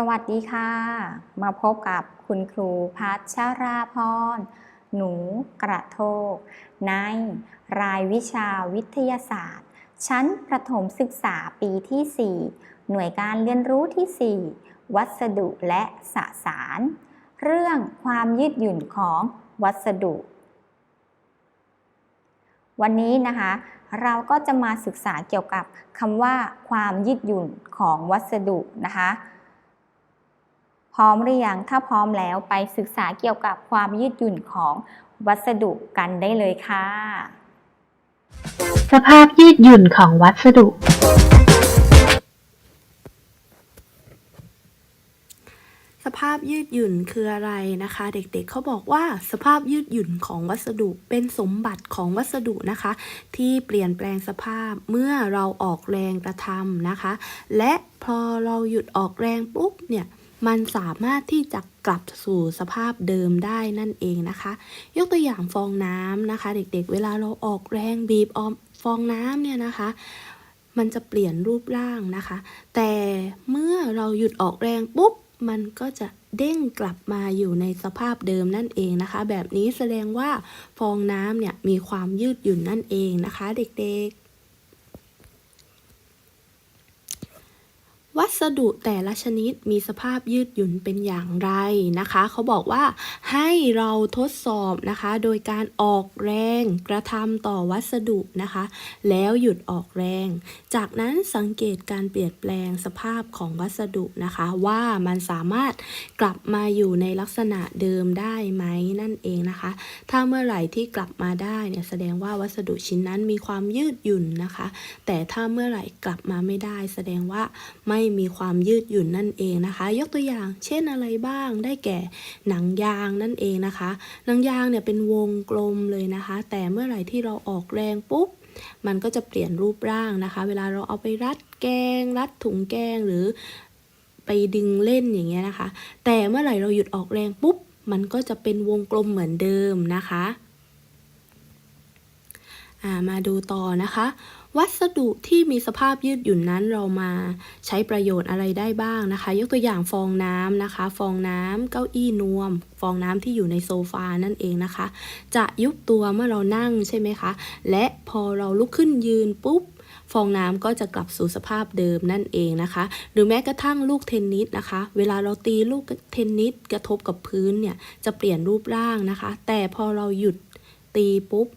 สวัสดีค่ะ มาพบกับคุณครูพัชราพร หนูกระโทก ในรายวิชาวิทยาศาสตร์ ชั้นประถมศึกษาปีที่ 4 หน่วยการเรียนรู้ที่ 4 วัสดุและสสาร เรื่องความยืดหยุ่นของวัสดุ วันนี้นะคะ เราก็จะมาศึกษาเกี่ยวกับคำว่าความยืดหยุ่นของวัสดุนะคะ ร้อมหรือยัง ถ้าพร้อมแล้วไปศึกษาเกี่ยวกับความยืดหยุ่นของวัสดุกันได้เลยค่ะ สภาพยืดหยุ่นของวัสดุ สภาพยืดหยุ่นคืออะไรนะคะ เด็กๆเขาบอกว่าสภาพยืดหยุ่นของวัสดุเป็นสมบัติของวัสดุนะคะ ที่เปลี่ยนแปลงสภาพเมื่อเราออกแรงกระทำนะคะ และพอเราหยุดออกแรงปุ๊บเนี่ย มันสามารถที่จะกลับสู่สภาพเดิมได้นั่นเองนะคะ ยกตัวอย่างฟองน้ำนะคะ เด็กๆ เวลาเราออกแรงบีบออมฟองน้ำเนี่ยนะคะ มันจะเปลี่ยนรูปร่างนะคะ แต่เมื่อเราหยุดออกแรงปุ๊บมันก็จะเด้งกลับมาอยู่ในสภาพเดิมนั่นเองนะคะ แบบนี้แสดงว่าฟองน้ำเนี่ยมีความยืดหยุ่นนั่นเองนะคะ เด็กๆ วัสดุแต่ละชนิดมีสภาพยืดหยุ่นเป็นอย่างไรนะคะ เขาบอกว่าให้เราทดสอบนะคะ โดยการออกแรงกระทำต่อวัสดุนะคะ แล้วหยุดออกแรง จากนั้นสังเกตการเปลี่ยนแปลงสภาพของวัสดุนะคะ ว่ามันสามารถกลับมาอยู่ในลักษณะเดิมได้ไหมนั่นเองนะคะ ถ้าเมื่อไหร่ที่กลับมาได้เนี่ยแสดงว่าวัสดุชิ้นนั้นมีความยืดหยุ่นนะคะ แต่ถ้าเมื่อไหร่กลับมาไม่ได้ แสดงว่าไม่มีความยืดหยุ่นนั่นเองนะคะ ยกตัวอย่างเช่นอะไรบ้างได้แก่หนังยางนั่นเองนะคะหนังยางเนี่ยเป็นวงกลมเลยนะคะ แต่เมื่อไหร่ที่เราออกแรงปุ๊บมันก็จะเปลี่ยนรูปร่างนะคะ เวลาเราเอาไปรัดแกง รัดถุงแกงหรือไปดึงเล่นอย่างเงี้ยนะคะ แต่เมื่อไหร่เราหยุดออกแรงปุ๊บ มันก็จะเป็นวงกลมเหมือนเดิมนะคะ มาดูต่อนะคะ วัสดุที่มีสภาพยืดหยุ่นนั้นเรามาใช้ประโยชน์อะไรได้บ้างนะคะ ยกตัวอย่างฟองน้ำนะคะ ฟองน้ำเก้าอี้นวม ฟองน้ำที่อยู่ในโซฟานั่นเองนะคะ จะยุบตัวเมื่อเรานั่งใช่ไหมคะ และพอเราลุกขึ้นยืนปุ๊บฟองน้ำก็จะกลับสู่สภาพเดิมนั่นเองนะคะ หรือแม้กระทั่งลูกเทนนิสนะคะ เวลาเราตีลูกเทนนิสกระทบกับพื้นเนี่ยจะเปลี่ยนรูปร่างนะคะ แต่พอเราหยุดตีปุ๊บ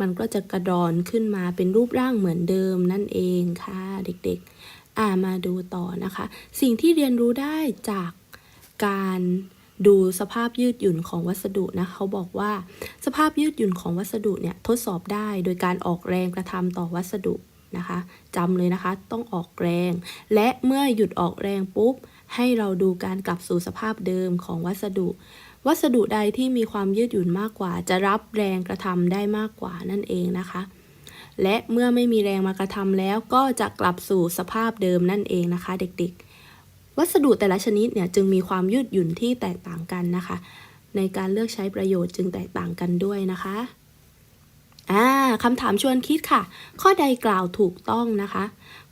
มันก็จะกระดอนขึ้นมาเป็นรูปร่างเหมือนเดิมนั่นเองค่ะเด็กๆ อ่ามาดูต่อนะคะ สิ่งที่เรียนรู้ได้จากการดูสภาพยืดหยุ่นของวัสดุนะเขาบอกว่า สภาพยืดหยุ่นของวัสดุเนี่ยทดสอบได้โดยการออกแรงกระทำต่อวัสดุนะคะจำเลยนะคะต้องออกแรง และเมื่อหยุดออกแรงปุ๊บ ให้เราดูการกลับสู่สภาพเดิมของวัสดุ วัสดุใดที่มีความยืดหยุ่นมากกว่า จะรับแรงกระทำได้มากกว่านั่นเองนะคะ และเมื่อไม่มีแรงมากระทำแล้วก็จะกลับสู่สภาพเดิมนั่นเองนะคะ เด็กๆ วัสดุแต่ละชนิดเนี่ยจึงมีความยืดหยุ่นที่แตกต่างกันนะคะ ในการเลือกใช้ประโยชน์จึงแตกต่างกันด้วยนะคะ อ่าคำถามชวนคิดค่ะ ข้อใดกล่าวถูกต้องนะคะ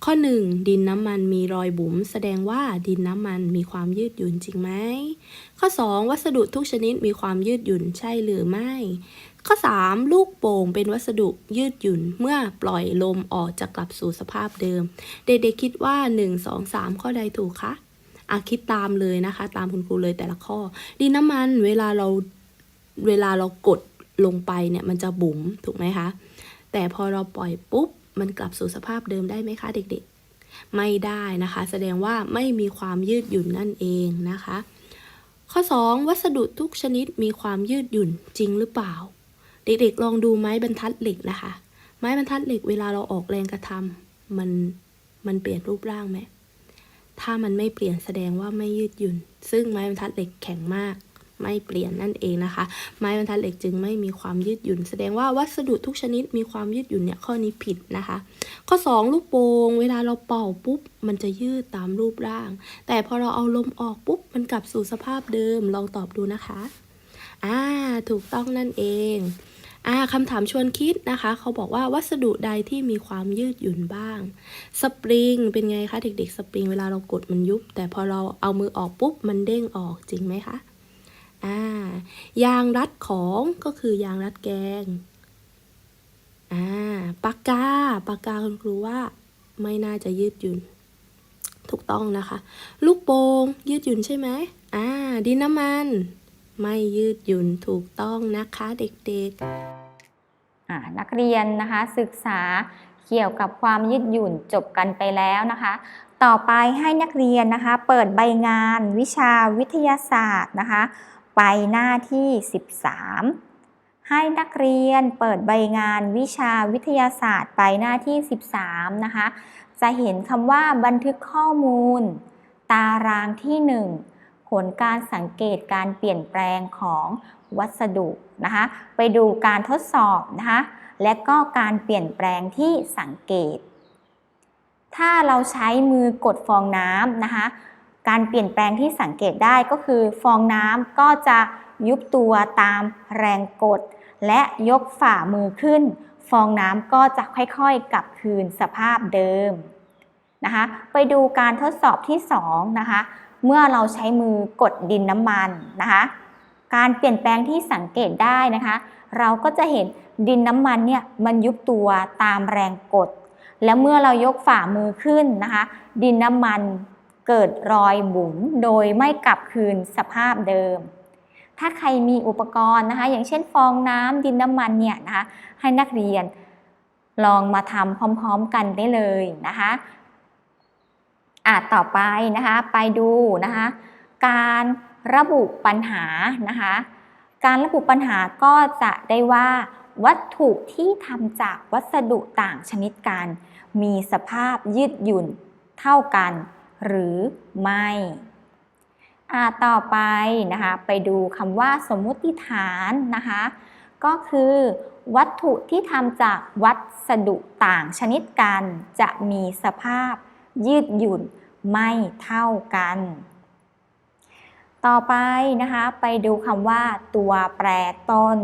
ข้อ 1 ดินน้ำมันมีรอยบุ๋มแสดงว่าดินน้ำมันมีความยืดหยุ่นจริงไหม ข้อ 2 วัสดุทุกชนิดมีความยืดหยุ่นใช่หรือไม่ ข้อ 3 ลูกโป่งเป็นวัสดุยืดหยุ่นเมื่อปล่อยลมออกจะกลับสู่สภาพเดิม เด็กๆคิดว่า 1 2 3 ข้อใดถูกคะอะคิดตามเลยนะคะ ตามคุณครูเลยแต่ละข้อ ดินน้ำมันเวลาเราเวลาเรากด ลงไปเนี่ยมันจะบุ๋มถูกไหมคะ แต่พอเราปล่อยปุ๊บ มันกลับสู่สภาพเดิมได้ไหมคะเด็กๆ ไม่ได้นะคะ แสดงว่าไม่มีความยืดหยุ่นนั่นเองนะคะ ข้อ 2 วัสดุทุกชนิดมีความยืดหยุ่นจริงหรือเปล่า เด็กๆ ลองดูไม้บรรทัดเหล็กนะคะ ไม้บรรทัดเหล็กเวลาเราออกแรงกระทำมันมันเปลี่ยนรูปร่างไหมถ้ามันไม่เปลี่ยนแสดงว่าไม่ยืดหยุ่น ซึ่งไม้บรรทัดเหล็กแข็งมาก ไม่เปลี่ยนนั่นเองนะคะ ไม้บรรทัดเหล็กจึงไม่มีความยืดหยุ่น แสดงว่าวัสดุทุกชนิดมีความยืดหยุ่นเนี่ยข้อนี้ผิดนะคะ ข้อ 2 ลูกโป่งเวลาเราเป่าปุ๊บ มันจะยืดตามรูปร่าง แต่พอเราเอาลมออกปุ๊บ มันกลับสู่สภาพเดิมลองตอบดูนะคะอ่าถูกต้องนั่นเองอ่าคำถามชวนคิดนะคะ เขาบอกว่าวัสดุใดที่มีความยืดหยุ่นบ้าง สปริง เป็นไงคะเด็กๆ สปริงเวลาเรากดมันยุบ แต่พอเราเอามือออกปุ๊บ มันเด้งออกจริงไหมคะ อ่ายางรัดของก็คือยางรัดแกงอ่าปากกาปากกาคุณครูว่าไม่น่าจะยืดหยุ่น ถูกต้องนะคะ ลูกโป่งยืดหยุ่นใช่ไหมอ่าดินน้ำมัน ไม่ยืดหยุ่นถูกต้องนะคะเด็กๆนักเรียนนะคะศึกษาเกี่ยวกับความยืดหยุ่นจบกันไปแล้วนะคะ ต่อไปให้นักเรียนนะคะ เปิดใบงานวิชาวิทยาศาสตร์นะคะ ไปหน้าที่ 13 ให้นักเรียนเปิดใบงานวิชาวิทยาศาสตร์ไปหน้าที่ 13 นะคะ จะเห็นคำว่าบันทึกข้อมูล ตารางที่ 1 ผลการสังเกตการเปลี่ยนแปลงของวัสดุนะคะ ไปดูการทดสอบนะคะ และก็การเปลี่ยนแปลงที่สังเกต ถ้าเราใช้มือกดฟองน้ำนะคะ การเปลี่ยนแปลงที่สังเกตได้ก็คือ ฟองน้ำก็จะยุบตัวตามแรงกด และยกฝ่ามือขึ้น ฟองน้ำก็จะค่อยๆกลับคืนสภาพเดิมนะคะ ไปดูการทดสอบที่2นะคะ เมื่อเราใช้มือกดดินน้ำมันนะคะ การเปลี่ยนแปลงที่สังเกตได้นะคะ เราก็จะเห็นดินน้ำมันเนี่ยมันยุบตัวตามแรงกด และเมื่อเรายกฝ่ามือขึ้นนะคะ ดินน้ำมัน เกิดรอยบุ๋มโดยไม่กลับคืนสภาพเดิม ถ้าใครมีอุปกรณ์นะคะ อย่างเช่นฟองน้ำดินน้ำมันเนี่ยนะคะ ให้นักเรียนลองมาทำพร้อมๆกันได้เลยนะคะอะต่อไปนะคะ ไปดูนะคะ การระบุปัญหานะคะ การระบุปัญหาก็จะได้ว่าวัตถุที่ทำจากวัสดุต่างชนิดกัน มีสภาพยืดหยุ่นเท่ากัน หรือไม่อ่าต่อไปนะคะไปดูคำว่าสมมุติฐานนะคะก็คือวัตถุที่ทำจากวัสดุต่างชนิดกันจะมีสภาพยืดหยุ่นไม่เท่ากัน ต่อไปนะคะไปดูคำว่าตัวแปรต้น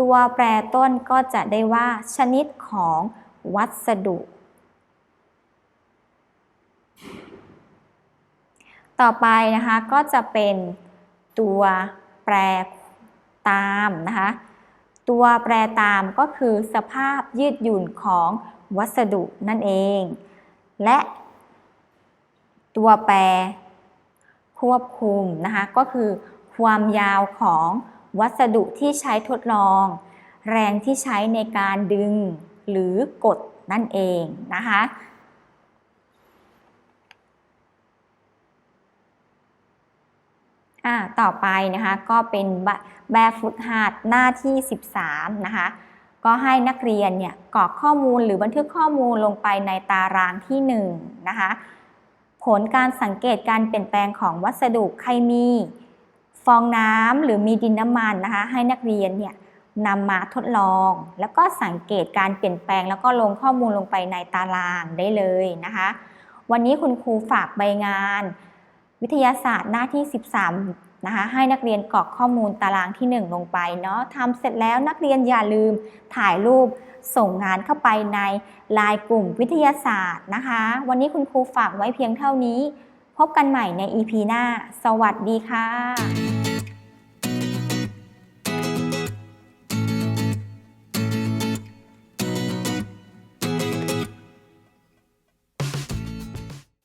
ตัวแปรต้นก็จะได้ว่าชนิดของวัสดุ ต่อไปนะคะก็จะเป็นตัวแปรตามนะคะ ตัวแปรตามก็คือสภาพยืดหยุ่นของวัสดุนั่นเอง และตัวแปรควบคุมนะคะก็คือความยาวของวัสดุที่ใช้ทดลอง แรงที่ใช้ในการดึงหรือกดนั่นเองนะคะ อ่าต่อไปนะคะก็เป็นแบบฝึกหัดหน้าที่ 13 นะคะก็ให้นักเรียนเนี่ยกรอกข้อมูลหรือบันทึกข้อมูลลงไปในตารางที่1นะคะผลการสังเกตการเปลี่ยนแปลงของวัสดุใครมีฟองน้ำหรือมีดินน้ำมันนะคะให้นักเรียนเนี่ยนำมาทดลอง แล้วก็สังเกตการเปลี่ยนแปลง แล้วก็ลงข้อมูลลงไปในตารางได้เลยนะคะ วันนี้คุณครูฝากใบงาน วิทยาศาสตร์หน้าที่ 13นะคะให้นักเรียนกรอกข้อมูลตารางที่ 1 ลงไปเนาะทำเสร็จแล้วนักเรียนอย่าลืมถ่ายรูปส่งงานเข้าไปในไลน์กลุ่มวิทยาศาสตร์นะคะ วันนี้คุณครูฝากไว้เพียงเท่านี้ พบกันใหม่ใน EP หน้า สวัสดีค่ะ